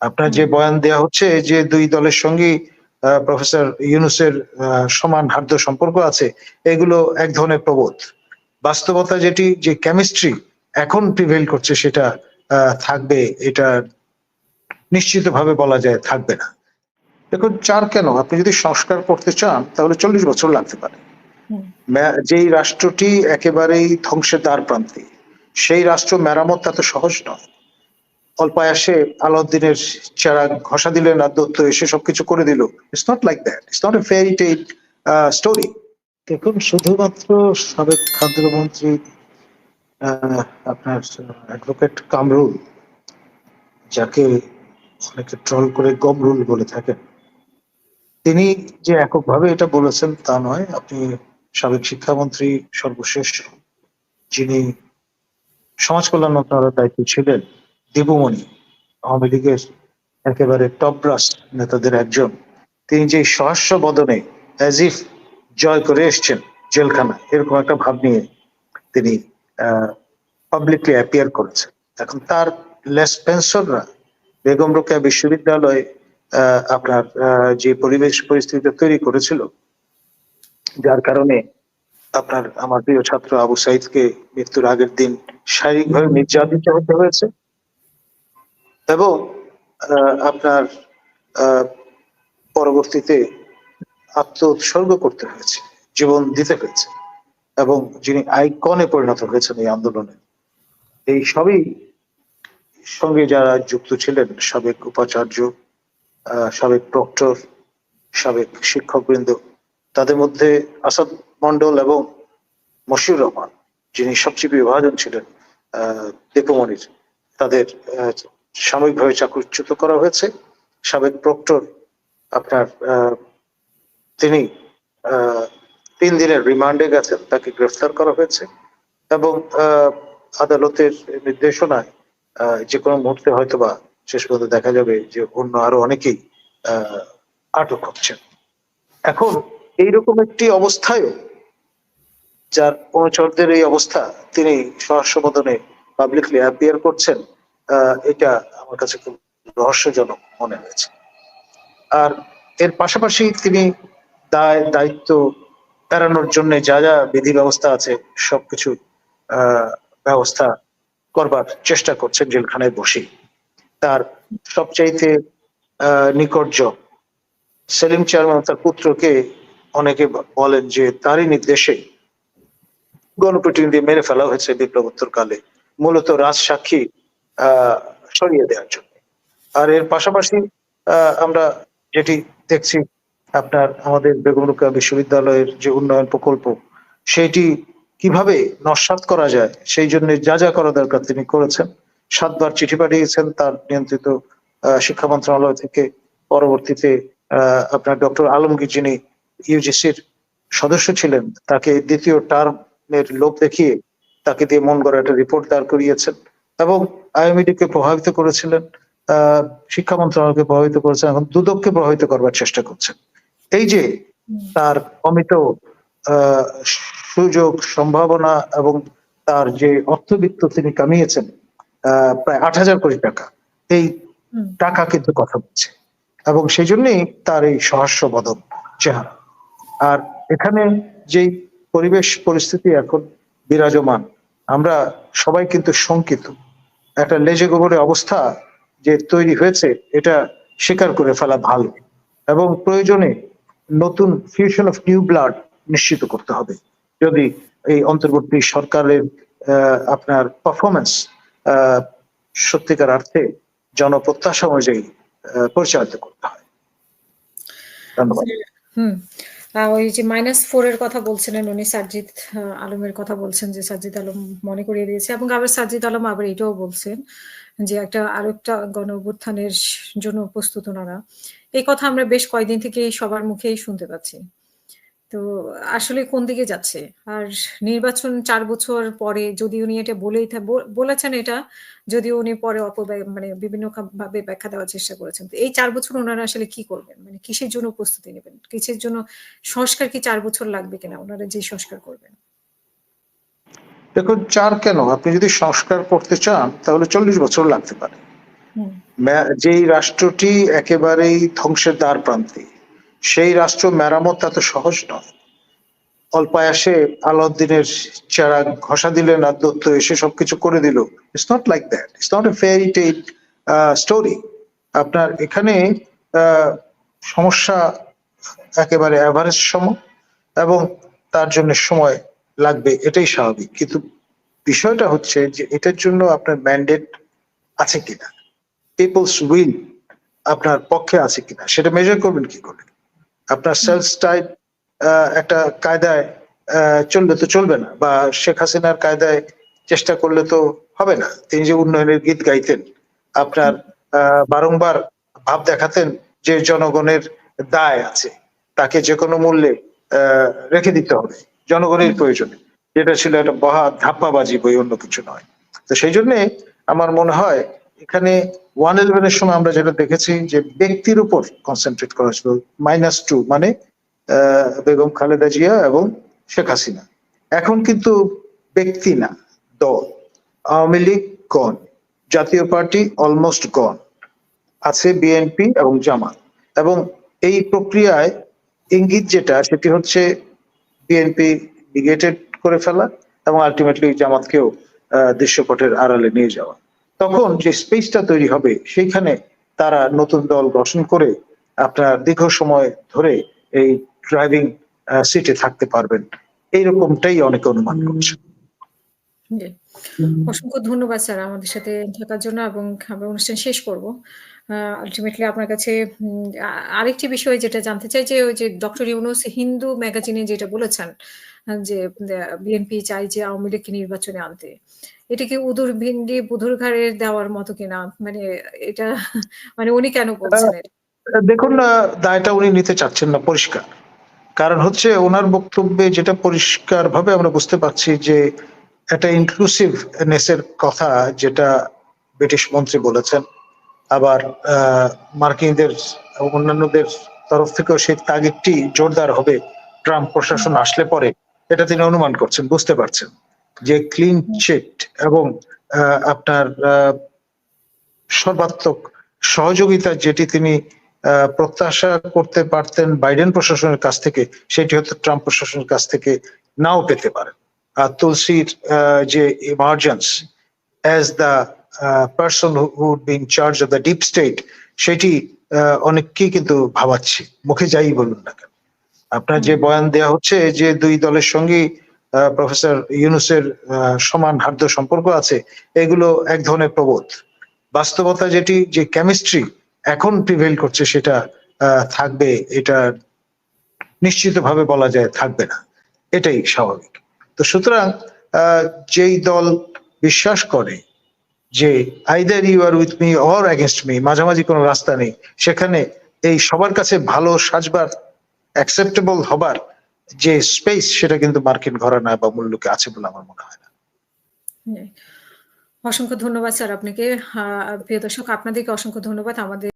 আপনার যে বয়ান দেয়া হচ্ছে যে দুই দলের সঙ্গে প্রফেসর ইউনুসের সমান হার্দ সম্পর্ক আছে এগুলো এক ধরনের প্রবোধ। বাস্তবতা যেটি যে কেমিস্ট্রি এখন প্রিভেল করছে সেটা থাকবে এটা নিশ্চিতভাবে বলা যায় থাকবে না। দেখুন চার কেন? আপনি যদি সংস্কার করতে চান তাহলে চল্লিশ বছর লাগতে পারে। যেই রাষ্ট্রটি একেবারেই ধ্বংসের দ্বার প্রান্তে সেই রাষ্ট্র মেরামত এত সহজ নয়। অল্পায়াসে আলাউদ্দিনের চারা ঘষা দিলেন আর দত্ত এসে সবকিছু করে দিল। It's not like that it's not a fairy tale story দেখুন, শুধুমাত্র সাবেক খাদ্যমন্ত্রী আপনার অ্যাডভোকেট কামরুল, যাকে অনেকে ট্রল করে গমরুল বলে থাকেন, তিনি যে এককভাবে এটা বলেছেন তা নয়। আপনি সাবেক শিক্ষামন্ত্রী, সর্বশেষ যিনি সমাজ কল্যাণ মন্ত্রণালয়ের দায়িত্ব ছিলেন দেবমণি আওয়ামী লীগের একেবারে টপ ব্রাস নেতাদের একজন। তিনি যে সহস্য বদনে অ্যাজ ইফ জয় করে এসছেন জেলখানা এরকম একটা ভাব নিয়ে তিনি পাবলিকলি অ্যাপিয়ার করেছেন। এখন তার লেস পেন্সররা বেগম রোকেয়া বিশ্ববিদ্যালয়ে আপনার যে পরিবেশ পরিস্থিতি তৈরি করেছিল, যার কারণে আপনার, আমার প্রিয় ছাত্র আবু সাইদকে মৃত্যুর আগের দিন শারীরিকভাবে নির্যাতিত হতে হয়েছে। এবং আপনার পরবর্তীতে আত্ম উৎসর্গ করতে হয়েছে জীবন দিতে হয়েছে এবং যিনি আইকনে পরিণত হয়েছেন এই আন্দোলনে এই সবই সঙ্গে যারা যুক্ত ছিলেন সাবেক উপাচার্য সাবেক প্রক্টর সাবেক শিক্ষকবৃন্দ তাদের মধ্যে আসাদ মন্ডল এবং মশিউর রহমান যিনি সবচেয়ে বিভাজন ছিলেন আহ, দীপমণির তাদের সাময়িকভাবে চাকরিচ্যুত করা হয়েছে। সাবেক প্রক্টর আপনার তিনি তিন দিনের রিমান্ডে গেছেন, তাকে গ্রেফতার করা হয়েছে এবং আদালতের নির্দেশনায় যে কোনো মুহূর্তে হয়তোবা শেষ পর্যন্ত দেখা যাবে যে অন্য আরও অনেকেই আটক হচ্ছেন। এখন এইরকম একটি অবস্থায় যার অনুচরদের এই অবস্থা তিনি সহস্যবদনে পাবলিকলি অ্যাপিয়ার করছেন এটা আমার কাছে খুব রহস্যজনক মনে হয়েছে। আর এর পাশাপাশি তিনি দায়, দায়িত্ব এড়ানোর জন্য যা যা বিধি ব্যবস্থা আছে, সবকিছু ব্যবস্থা করবার চেষ্টা করছেন জেলখানায় বসে তার সবচাইতে নিকটজন সেলিম চেয়ারম্যান তার পুত্রকে অনেকে বলেন যে তারই নির্দেশে গণপ্রতিনিধি মেরে ফেলা হয়েছে বিপ্লবোত্তর কালে মূলত রাজসাক্ষী সরিয়ে দেওয়ার জন্য। আর এর পাশাপাশি আমরা যেটি দেখছি, আপনার আমাদের বেগম বিশ্ববিদ্যালয়ের যে উন্নয়ন প্রকল্প, সেটি কীভাবে নস্বাত করা যায়, সেই জন্য যা যা করা দরকার তিনি করেছেন। সাতবার চিঠি পাঠিয়েছেন, তার নিয়ন্ত্রিত শিক্ষা মন্ত্রণালয় থেকে। পরবর্তীতে আপনার ডক্টর আলমগীর যিনি ইউজিসির সদস্য ছিলেন, তাকে দ্বিতীয় টার্মের লোক দেখিয়ে তাকে দিয়ে মন গড়া একটা রিপোর্ট দাঁড় করিয়েছেন। এবং আইএমইডি কে প্রভাবিত করেছিলেন আহ, শিক্ষা মন্ত্রণালয়কে প্রভাবিত করেছেন এখন দুদককে প্রভাবিত করবার চেষ্টা করছেন। এই যে তার অমিত সুযোগ সম্ভাবনা এবং তার যে অর্থবিত্ত তিনি কামিয়েছেন প্রায় আট হাজার কোটি টাকা এই টাকা কিন্তু কথা বলছে। এবং সেই জন্যই তার এই সহাস্য বদল চেহারা। আর এখানে যেই পরিবেশ পরিস্থিতি এখন বিরাজমান আমরা সবাই কিন্তু শঙ্কিত। একটা লেজে গোবরে অবস্থা যে তৈরি হয়েছে, এটা স্বীকার করে ফেলা ভালো এবং প্রয়োজনে নতুন ফিউশন অফ নিউ ব্লাড নিশ্চিত করতে হবে। যদি এই অন্তর্বর্তী সরকারের আপনার পারফরমেন্স সত্যিকার অর্থে জনপ্রত্যাশা অনুযায়ী পরিচালিত করতে হয়। ধন্যবাদ। হুম। ওই যে মাইনাস ফোর এর কথা বলছিলেন উনি আহ, আলমের কথা বলছেন যে সাজিদ আলম মনে করিয়ে দিয়েছে। এবং আবার সাজিদ আলম আবার এটাও বলছেন যে একটা আরও একটা গণ জন্য প্রস্তুত ওনারা। এই কথা আমরা বেশ কয়েকদিন থেকে সবার মুখেই শুনতে পাচ্ছি। তো আসলে কোন দিকে যাচ্ছে? আর নির্বাচন চার বছর পরে যদি উনি এটা বলেই বলেছেন এটা যদিও উনি পরে অপব্যয় মানে বিভিন্ন ভাবে ব্যাখ্যা দেওয়ার চেষ্টা করেছেন তো এই চার বছর ওনারা আসলে কি করবেন? মানে কিসের জন্য প্রস্তুতি নেবেন? কিসের জন্য সংস্কার কি চার বছর লাগবে কিনা? ওনারা যে সংস্কার করবেন। দেখুন চার কেন? আপনি যদি সংস্কার করতে চান তাহলে চল্লিশ বছর লাগতে পারে। যেই রাষ্ট্রটি একেবারেই ধ্বংসের দ্বার প্রান্তে সেই রাষ্ট্র মেরামত এত সহজ নয়। অল্পায়াসে আলাউদ্দিনের চেরা ঘষা দিলেন আর দত্ত এসে সবকিছু করে দিল। It's not like that it's not a fairy tale story আপনার এখানে আহ, সমস্যা একেবারে অ্যাভারেজ সম এবং তার জন্য সময় লাগবে এটাই স্বাভাবিক। কিন্তু বিষয়টা হচ্ছে যে এটার জন্য আপনার ম্যান্ডেট আছে কিনা? পিপলস উইল আপনার পক্ষে আছে কিনা? সেটা মেজার করবেন কি করে? আপনার সেলফ স্টাইল একটা কায়দায় চললে তো চলবে না, বা শেখ হাসিনার কায়দায় চেষ্টা করলে তো হবে না। তিনি যে উন্নয়নের গীত গাইতেন, আপনার বারংবার ভাব দেখাতেন যে জনগণের দায় আছে, তাকে যে কোনো মূল্যে রেখে দিতে হবে, জনগণের প্রয়োজনে। যেটা ছিল একটা বহা ধাপ্পাবাজি বই, অন্য কিছু নয়। তো সেই জন্য আমার মনে হয় এখানে ওয়ান ইলেভেনের সময় আমরা যেটা দেখেছি যে ব্যক্তির উপর কনসেন্ট্রেট করা ছিল মাইনাস টু মানে বেগম খালেদা জিয়া এবং শেখ হাসিনা। এখন কিন্তু ব্যক্তি না, দল। আওয়ামী লীগ গণ, জাতীয় পার্টি অলমোস্ট গণ, আছে বিএনপি এবং জামাত। এবং এই প্রক্রিয়ায় ইঙ্গিত যেটা, সেটি হচ্ছে বিএনপি নিগেটেড করে ফেলা এবং আলটিমেটলি জামাতকেও দৃশ্যপটের আড়ালে নিয়ে যাওয়া। তখন যে স্পেসটা তৈরি হবে সেইখানে তারা নতুন দল গঠন করে আপনার দীর্ঘ সময় ধরে এই ড্রাইভিং সিটে থাকতে পারবেন। এইরকমটাই অনেকে অনুমান করছে। অসংখ্য ধন্যবাদ স্যার আমাদের সাথে থাকার জন্য এবং আমরা অনুষ্ঠান শেষ করব। আলটিমেটলি আপনার কাছে আরেকটি বিষয় যেটা জানতে চাই যে ওই যে ডক্টর ইউনুস হিন্দু ম্যাগাজিনে যেটা বলেছেন যে বিএনপি চাই যে আওয়ামী লীগকে নির্বাচনে আনতে। এটা কি উদুর ভিন্ডি বুধুর ঘাড়ে দেওয়ার মতো কিনা? মানে এটা মানে উনি কেন বলছেন দেখুন আহ, দায়টা উনি নিতে চাচ্ছেন না পরিষ্কার। কারণ হচ্ছে ওনার বক্তব্যে যেটা পরিষ্কার ভাবে আমরা বুঝতে পারছি যে একটা ইনক্লুসিভ নেসের কথা যেটা ব্রিটিশ মন্ত্রী বলেছেন আবার মার্কিনদের অন্যান্যদের তরফ থেকেও সেই তাগিদটি জোরদার হবে ট্রাম্প প্রশাসন আসলে পরে। এটা তিনি অনুমান করছেন, বুঝতে পারছেন। যে ক্লিন চিট এবং আপনার সর্বাত্মক সহযোগিতা যেটি তিনি প্রত্যাশা করতে পারতেন বাইডেন প্রশাসনের কাছ থেকে, সেটি হয়তো ট্রাম্প প্রশাসনের কাছ থেকে নাও পেতে পারেন আর তুলসীর যে emergence as the person who be in charge of the deep state সেটি অনেককেই কিন্তু ভাবাচ্ছে। মুখে যাই বলুন না কেন। আপনার যে বয়ান দেয়া হচ্ছে যে দুই দলের সঙ্গে প্রফেসর ইউনুসের সমান হার্দ সম্পর্ক আছে, এগুলো এক ধরনের প্রবোধ। বাস্তবতা যেটি, যে কেমিস্ট্রি এখন প্রিভেল করছে সেটা থাকবে, এটা নিশ্চিতভাবে বলা যায় থাকবে না। এটাই স্বাভাবিক। তো সুতরাং যেই দল বিশ্বাস করে যে either you are with me or against me মাঝামাঝি কোনো রাস্তা নেই, সেখানে এই সবার কাছে ভালো সাজবার অ্যাকসেপ্টেবল হবার যে স্পেস সেটা কিন্তু মার্কিন ঘরানা বা মূল্যকে আছে বলে আমার মনে হয় না। অসংখ্য ধন্যবাদ স্যার আপনাকে। প্রিয় দর্শক, আপনাদেরকে অসংখ্য ধন্যবাদ। আমাদের